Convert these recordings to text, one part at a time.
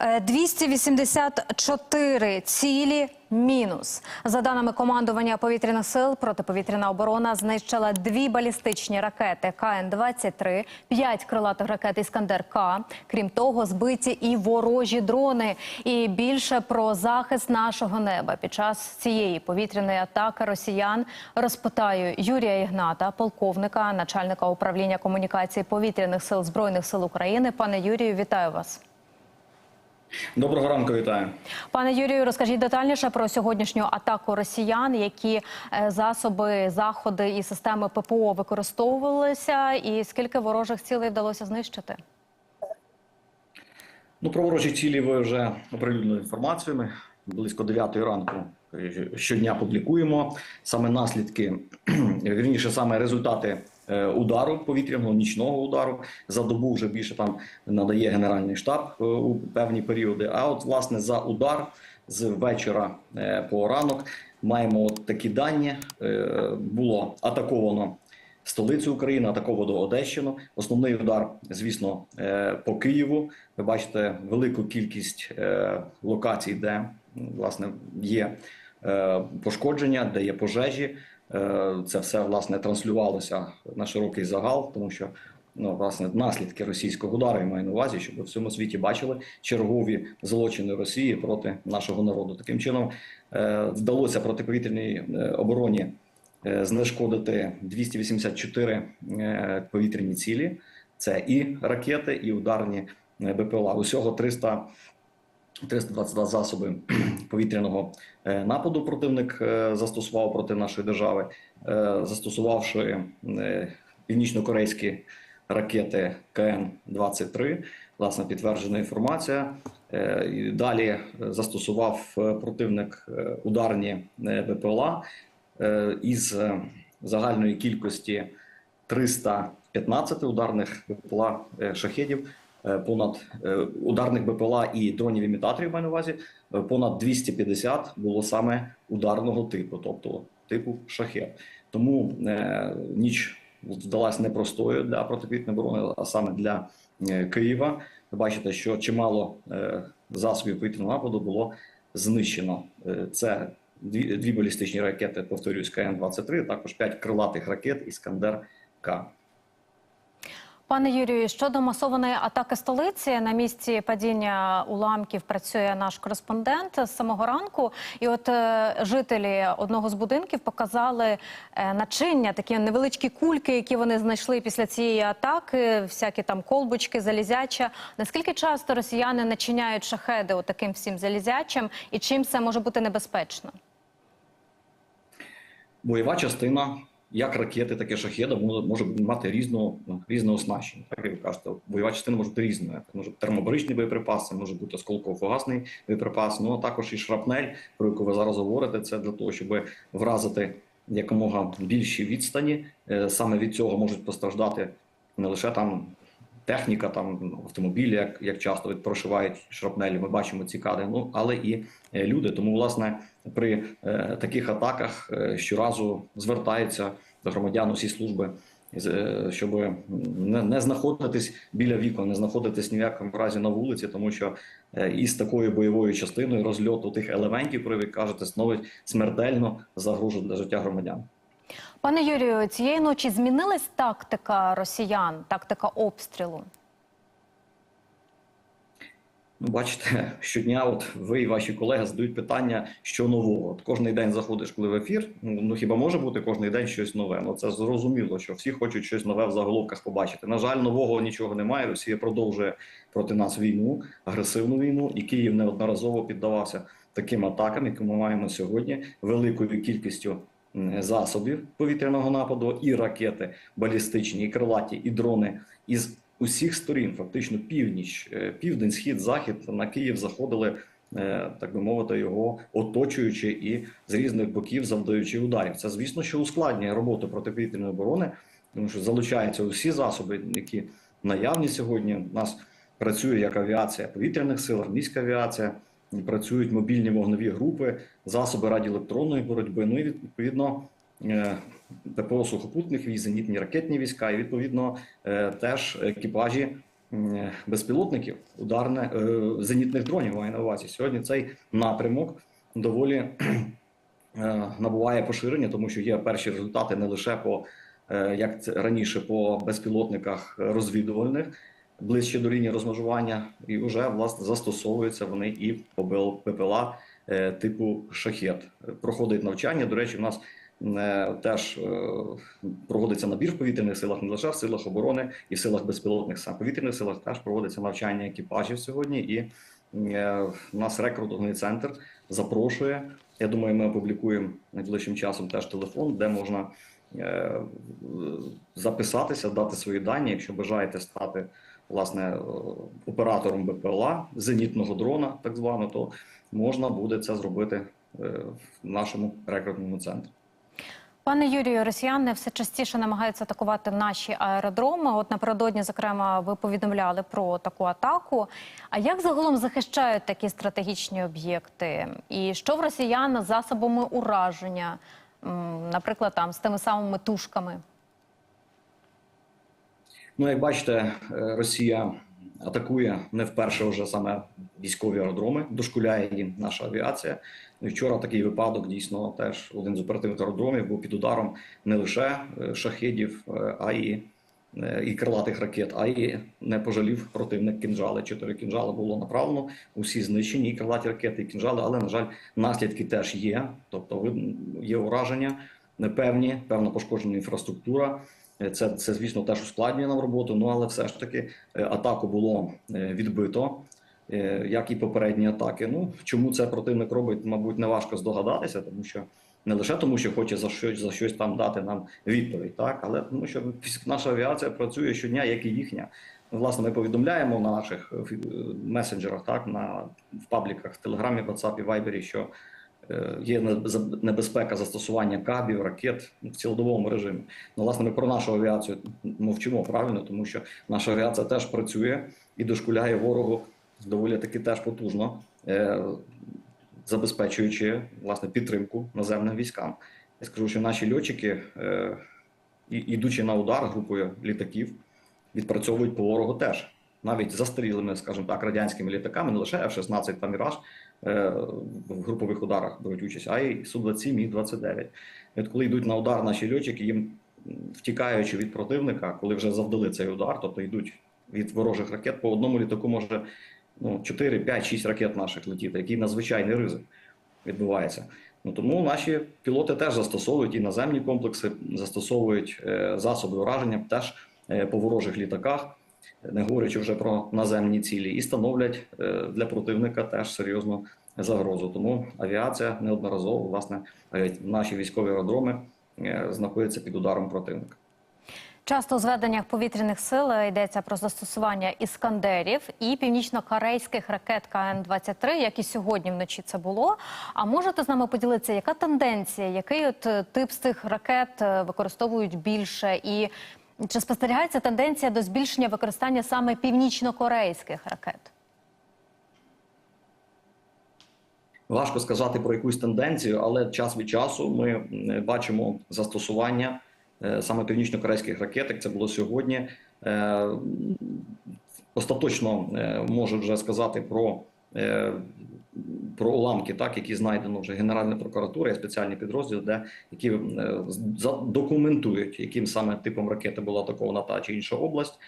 Е, 284 цілі мінус. За даними командування повітряних сил, протиповітряна оборона знищила дві балістичні ракети КН-23, п'ять крилатих ракет «Іскандер-К». Крім того, збиті і ворожі дрони. І більше про захист нашого неба під час цієї повітряної атаки росіян розпитаю Юрія Ігната, полковника, начальника управління комунікації повітряних сил збройних сил України. Пане Юрію, вітаю вас. Доброго ранку, вітаю. Пане Юрію, розкажіть детальніше про сьогоднішню атаку росіян, які е, засоби, заходи і системи ППО використовувалися, і скільки ворожих цілей вдалося знищити? Ну, про ворожі цілі ви вже оприлюднили інформацію. Ми близько 9 ранку е, щодня публікуємо саме наслідки, вірніше, саме результати удару повітряного нічного удару. За добу вже більше там надає Генеральний штаб е, у певні періоди. А от власне за удар з вечора е, по ранок маємо от такі дані. Е, Було атаковано столицю України, атаковано Одещину. Основний удар, звісно, е, по Києву. Ви бачите велику кількість е, локацій, де власне є е, пошкодження, де є пожежі. Е, Це все власне транслювалося на широкий загал, тому що. Ну, власне, наслідки російського удару я маю на увазі, щоб в всьому світі бачили чергові злочини Росії проти нашого народу. Таким чином е, вдалося протиповітряній е, обороні знешкодити 284 е, повітряні цілі. Це і ракети, і ударні БПЛА. Усього 300 322 засоби повітряного е, нападу противник е, застосував проти нашої держави, е, застосувавши північно-корейські ракети КН-23. Власне, підтверджена інформація. Далі застосував противник ударні БПЛА із загальної кількості 315 ударних БПЛА шахедів, понад е, ударних БПЛА і дронів імітаторів маю на увазі, е, понад 250 було саме ударного типу, тобто типу шахет. Тому е, ніч вдалась непростою для протиповітряної оборони, а саме для е, Києва. Ви бачите, що чимало е, засобів повітряного нападу було знищено. Е, Це дві, дві балістичні ракети, повторюсь, КН-23, також п'ять крилатих ракет Іскандер-К. Пане Юрію, щодо масованої атаки столиці на місці падіння уламків працює наш кореспондент з самого ранку. І от е, жителі одного з будинків показали е, начиння, такі невеличкі кульки, які вони знайшли після цієї атаки, всякі там колбочки, залізяча. Наскільки часто росіяни начиняють шахеди таким всім залізячим, і чим це може бути небезпечно? Бойова частина, як ракети, так і шахеда, може, мати різну, різне оснащення. Так як ви кажете, бойова частина може бути різною. Може бути термобаричні боєприпаси, може бути осколково-фугасний боєприпас, ну а також і шрапнель, про яку ви зараз говорите. Це для того, щоб вразити якомога більші відстані. Е, Саме від цього можуть постраждати не лише там. Техніка, там автомобілі, як, як часто прошивають шрапнелі, ми бачимо ці кадри, ну але і е, люди. Тому, власне, при е, таких атаках е, щоразу звертаються до громадян усі служби, е, щоб не, не знаходитись біля вікон, не знаходитись ні в якому разі на вулиці, тому що е, із такою бойовою частиною розльоту тих елементів, про які кажете, становить смертельно загрозу для життя громадян. Пане Юрію, цієї ночі змінилась тактика росіян, тактика обстрілу? Ну, бачите, щодня, от ви і ваші колеги задають питання, що нового. От кожний день заходиш, коли в ефір. Ну ну, хіба може бути кожний день щось нове? Ну це зрозуміло, що всі хочуть щось нове в заголовках побачити. На жаль, нового нічого немає. Росія продовжує проти нас війну, агресивну війну, і Київ неодноразово піддавався таким атакам, які ми маємо сьогодні, великою кількістю засобів повітряного нападу, і ракети балістичні, і крилаті, і дрони із усіх сторін, фактично північ, е, південь, схід, захід на Київ заходили, е, так би мовити, його оточуючи і з різних боків завдаючи ударів. Це звісно, що ускладнює роботу протиповітряної оборони, тому що залучаються усі засоби, які наявні сьогодні. У нас працює як авіація повітряних сил, армійська авіація. Працюють мобільні вогневі групи, засоби радіоелектронної боротьби. Ну і відповідно е, ППО сухопутних військ, зенітні ракетні війська, і відповідно е, теж екіпажі безпілотників, ударне е, зенітних дронів маю на увазі. Сьогодні цей напрямок доволі е, набуває поширення, тому що є перші результати не лише по е, як це раніше по безпілотниках розвідувальних ближче до лінії розмежування, і вже власне застосовуються вони і ППЛА е, типу шахет. Проходить навчання. До речі, в нас е, теж е, проводиться набір в повітряних силах, не лише в силах оборони і в силах безпілотних сам повітряних силах теж проводиться навчання екіпажів сьогодні. І у нас рекрутинговий центр запрошує. Я думаю, ми опублікуємо найближчим часом теж телефон, де можна записатися, дати свої дані, якщо бажаєте стати власне е, оператором БПЛА, зенітного дрона, так звано, то можна буде це зробити е, в нашому рекрутному центрі. Пане Юрію, росіяни все частіше намагаються атакувати наші аеродроми. От напередодні, зокрема, ви повідомляли про таку атаку. А як загалом захищають такі стратегічні об'єкти? І що в росіян засобами ураження, наприклад, там з тими самими тушками? Ну, як бачите, е, Росія атакує не вперше вже саме військові аеродроми, дошкуляє їм наша авіація. Ну, вчора такий випадок дійсно теж один з оперативних аеродромів був під ударом не лише е, шахедів, е, а е, і крилатих ракет, а і не пожалів противник кінжали. Чотири кінжали було направлено, усі знищені, і крилаті ракети, і кінжали, але, на жаль, наслідки теж є. Тобто є ураження непевні, певна пошкоджена інфраструктура. Е, Це, це, звісно, теж ускладнює нам роботу. Ну але все ж таки е, атаку було е, відбито, як і попередні атаки. Ну чому це противник робить, мабуть, не важко здогадатися, тому що не лише тому, що хоче за щось за щось там дати нам відповідь, так але тому, що наша авіація працює щодня, як і їхня. Власне, ми повідомляємо на наших месенджерах, так на в пабліках, Телеграмі, WhatsApp і Viber, що є небезпека застосування кабів, ракет в цілодовому режимі. Ну, власне, ми про нашу авіацію мовчимо правильно, тому що наша авіація теж працює і дошкуляє ворогу доволі таки теж потужно, е, забезпечуючи власне підтримку наземним військам. Я скажу, що наші льотчики, е, ідучи на удар групою літаків, відпрацьовують по ворогу теж. Навіть застарілими, скажімо так, радянськими літаками, не лише F-16 та Міраж в групових ударах беруть участь, а й Су-27 і 29 І от коли йдуть на удар наші льотчики, їм втікаючи від противника, коли вже завдали цей удар, тобто йдуть від ворожих ракет, по одному літаку може ну, 4, 5, 6 ракет наших летіти, який надзвичайний ризик відбувається. Ну тому наші пілоти теж застосовують і наземні комплекси, застосовують е, засоби ураження теж е, по ворожих літаках, не говорячи вже про наземні цілі, і становлять е, для противника теж серйозну загрозу. Тому авіація неодноразово, власне, наші військові аеродроми е, знаходяться під ударом противника. Часто у зведеннях повітряних сил йдеться про застосування іскандерів і північно-корейських ракет КН-23, як і сьогодні вночі це було. А можете з нами поділитися, яка тенденція, який от е, тип з цих ракет е, використовують більше, і чи спостерігається тенденція до збільшення використання саме північно-корейських ракет? Важко сказати про якусь тенденцію, але час від часу ми бачимо застосування е, саме північно-корейських ракет. як Це було сьогодні. Е, Остаточно е, можу вже сказати про, е, про уламки, так які знайдено вже Генеральна прокуратура і спеціальні підрозділи, де які е, за- документують, яким саме типом ракети була атакована та чи інша область.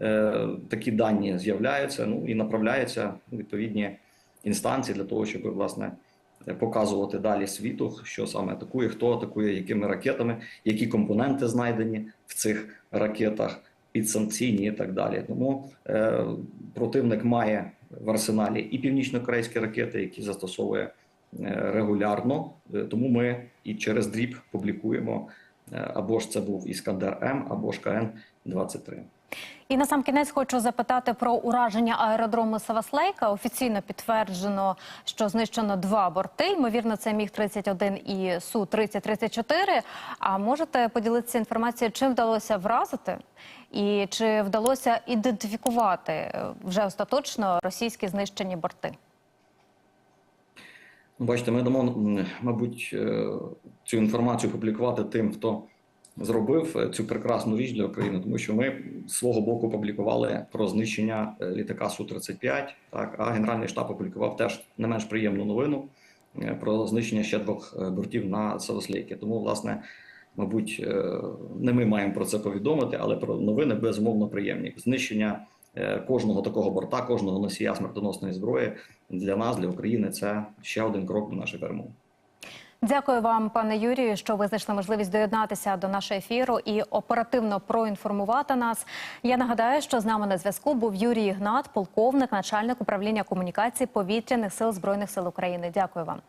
Е, Такі дані з'являються ну і направляються у відповідні інстанції для того, щоб власне показувати далі світу, що саме атакує, хто атакує, якими ракетами, які компоненти знайдені в цих ракетах, підсанкційні і так далі. Тому е, противник має в арсеналі і північно-корейські ракети, які застосовує е, регулярно. Е, Тому ми і через дріб публікуємо е, або ж це був Іскандер М, або ж КН 23 І на сам кінець хочу запитати про ураження аеродрому Саваслейка. Офіційно підтверджено, що знищено два борти. Ймовірно, це міг 31 і су 3034 А можете поділитися інформацією, чим вдалося вразити, і чи вдалося ідентифікувати е, вже остаточно російські знищені борти? Бачите, ми дамо, мабуть, е, цю інформацію публікувати тим, хто зробив е, цю прекрасну річ для України, тому що ми свого боку публікували про знищення е, літака Су-35, так, а Генеральний штаб опублікував теж не менш приємну новину е, про знищення ще двох бортів на Савослейки. Тому, власне, мабуть, не ми маємо про це повідомити, але про новини безумовно приємні. Знищення кожного такого борта, кожного носія смертоносної зброї для нас, для України, це ще один крок до нашої перемоги. Дякую вам, пане Юрію, що ви знайшли можливість доєднатися до нашого ефіру і оперативно проінформувати нас. Я нагадаю, що з нами на зв'язку був Юрій Ігнат, полковник, начальник управління комунікації повітряних сил збройних сил України. Дякую вам.